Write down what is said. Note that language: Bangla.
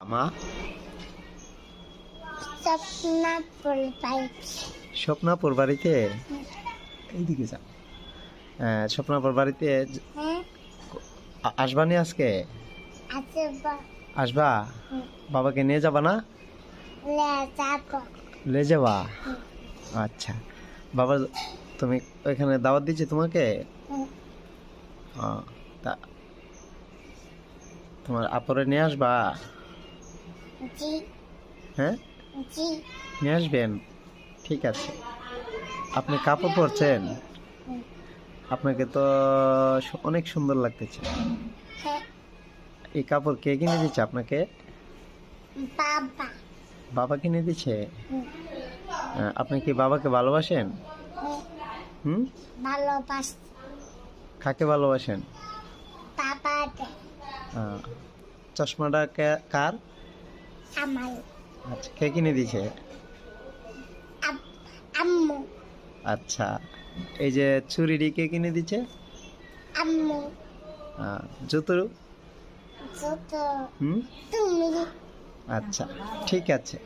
মা স্বপ্নাপুর বাইক স্বপ্নাপুর বাড়িতে? এইদিকে যা। হ্যাঁ, স্বপ্নাপুর বাড়িতে হ্যাঁ। আসবানি আজকে? আসবা। বাবাকে নিয়ে যাবা না? লে যাবা আচ্ছা। বাবা তুমি ওইখানে দাওয়াত দিচ্ছে তোমাকে? তোমার আপরে নিয়ে আসবা? জি। হ্যাঁ? জি। নিয়ে আসবেন? ঠিক আছে। আপনি কাপড় পরছেন? আপনাকে তো অনেক সুন্দর লাগতেছে। হ্যাঁ। এই কাপড় কে কিনে দিচ্ছে আপনাকে? বাবা। বাবা কিনে দিচ্ছে? আপনি কি বাবাকে ভালোবাসেন? হুম। ভালোবাস। কাকে ভালোবাসেন? বাবাকে। চশমাটা কার? আমার। আচ্ছা কে কিনে দিছে আম্মু। আচ্ছা এই যে ছুরিটি কে কিনে দিয়েছে? আম্মু। জুতো জুতো। হুম? তুমি। আচ্ছা ঠিক আছে।